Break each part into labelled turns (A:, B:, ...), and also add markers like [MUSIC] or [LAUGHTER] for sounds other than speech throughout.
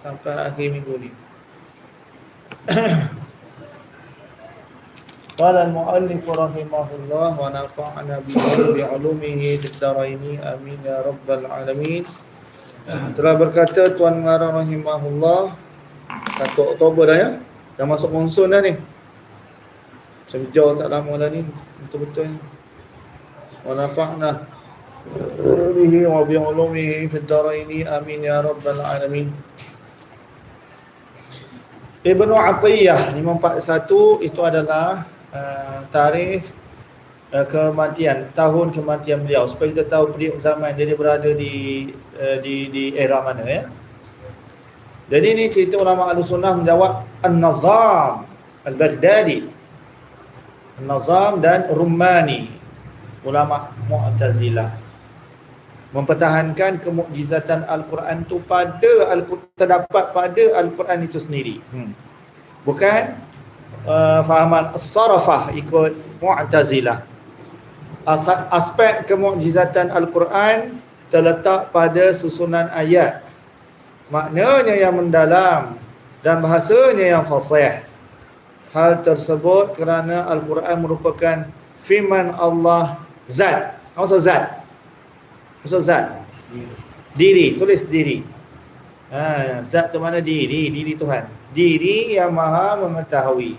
A: sampai akhir minggu ni. [COUGHS] Qala al-mu'allif rahimahullah wa nafa'ana bi ulumihi bid-daraini amin ya rabbal alamin. Telah berkata tuan mengarang rahimahullah 1 Oktober dah ya. Dah masuk monsun dah ni. Sejauh tak lama dah ni betul-betul. Wa nafa'na bihi wa bi ulumihi fid-daraini amin ya rabbal alamin. Ibnu Atiyah 541 itu adalah uh, tarikh uh, kematian tahun kematian beliau. Supaya kita tahu period zaman dia, dia berada di uh, di di era mana ya. Jadi ini cerita ulama Ahlussunnah menjawab An-Nazam Al-Baghdadi. An-Nazam dan Rumani ulama Mu'tazilah mempertahankan kemukjizatan Al-Quran itu pada al terdapat pada Al-Quran itu sendiri. Hmm. Bukan uh, fahaman as-sarafah ikut Mu'tazilah. As aspek kemukjizatan Al-Quran terletak pada susunan ayat. Maknanya yang mendalam dan bahasanya yang fasih. Hal tersebut kerana Al-Quran merupakan firman Allah Zat. Apa Zat? Maksud zat? Diri, tulis diri. Ha, zat tu mana diri? Diri Tuhan. Diri yang maha mengetahui.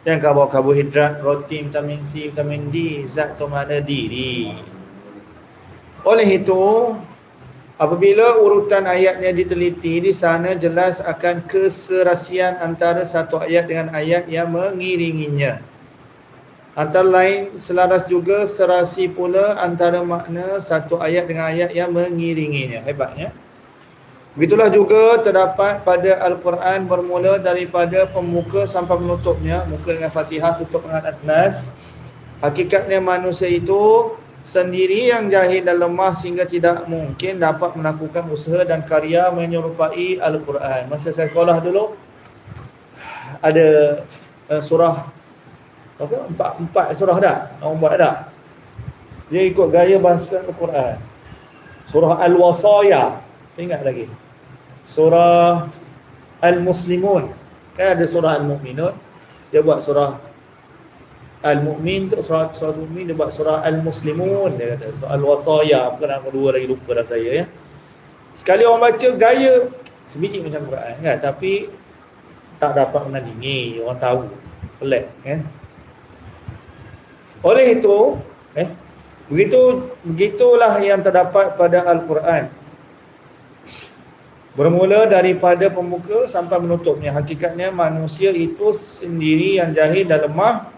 A: Dan karbohidrat, protein, vitamin C, vitamin D, zat tu mana diri. Oleh itu, apabila urutan ayatnya diteliti, di sana jelas akan keserasian antara satu ayat dengan ayat yang mengiringinya. Antara lain selaras juga serasi pula antara makna satu ayat dengan ayat yang mengiringinya. Hebatnya. Begitulah juga terdapat pada Al-Quran bermula daripada pembuka sampai penutupnya. Muka dengan Fatihah, tutup dengan Nas. Hakikatnya manusia itu sendiri yang jahil dan lemah sehingga tidak mungkin dapat melakukan usaha dan karya menyerupai Al-Quran. Masa saya sekolah dulu, ada uh, surah apa? Empat empat surah dah. Orang buat dah. Dia ikut gaya bahasa Al-Quran. Surah Al-Wasaya. Saya ingat lagi. Surah Al-Muslimun. Kan ada surah Al-Mu'minun. Dia buat surah Al-Mu'min tu surah surah Al-Mu'min dia buat surah Al-Muslimun dia kata. Al-Wasaya apa nama dua lagi lupa dah saya ya. Sekali orang baca gaya sebiji macam Quran kan? Tapi tak dapat menandingi orang tahu. Pelik eh? Oleh itu, eh, begitu begitulah yang terdapat pada Al-Quran. Bermula daripada pembuka sampai menutupnya. Hakikatnya manusia itu sendiri yang jahil dan lemah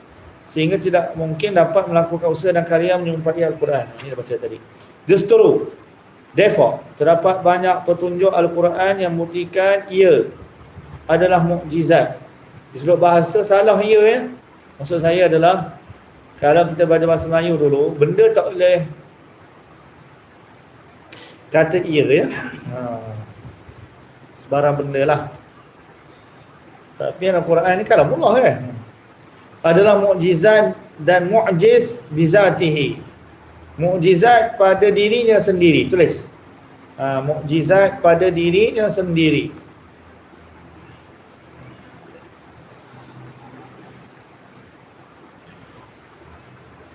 A: sehingga tidak mungkin dapat melakukan usaha dan karya menyumpati Al-Quran. Ini dah baca tadi. Justru, therefore, terdapat banyak petunjuk Al-Quran yang membuktikan ia adalah mukjizat. Di sudut bahasa salah ia ya. Maksud saya adalah kalau kita baca bahasa Melayu dulu, benda tak boleh kata ia ya. Ha. Sebarang benda lah. Tapi Al-Quran ni kalau Allah kan. Adalah mukjizat dan mu'jiz bizatihi. Mukjizat pada dirinya sendiri. Tulis. Ha, mukjizat pada dirinya sendiri.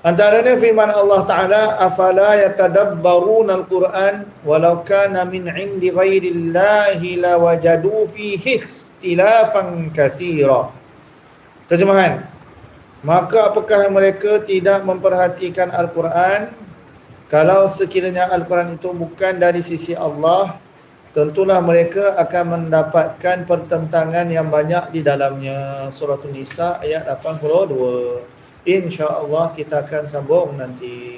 A: Antaranya firman Allah Ta'ala Afala yatadabbaruna al-Quran Walau kana min indi ghairillahi la wajadu fihi ikhtilafan kasira Terjemahan Maka apakah mereka tidak memperhatikan Al-Quran? Kalau sekiranya Al-Quran itu bukan dari sisi Allah Tentulah mereka akan mendapatkan pertentangan yang banyak di dalamnya. Surah Nisa ayat 82 InsyaAllah kita akan sambung nanti.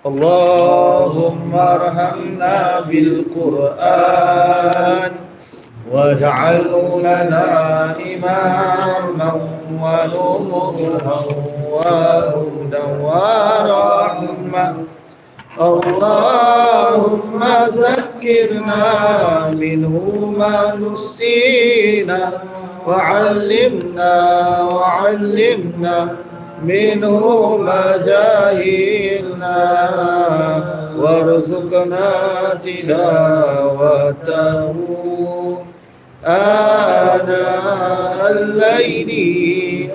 A: Allahumma rahamna bil Quran waj'alhu lana imaman wa nuran اللهم ذكرنا منه ما نسينا وعلمنا وعلمنا منه ما جاهلنا. وارزقنا تلاوته. آناء الليل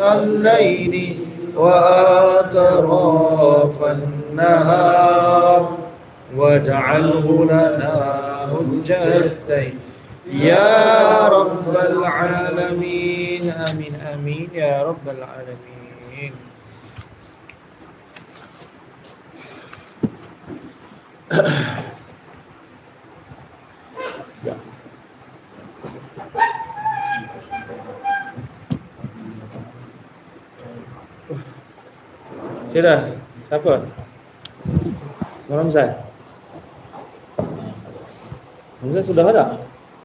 A: الليل وأطراف النهار. واجعله لنا حجتين يا رب العالمين آمين آمين يا رب العالمين Sudah. Siapa? Muhammad Hamzah. Hamzah sudah ada?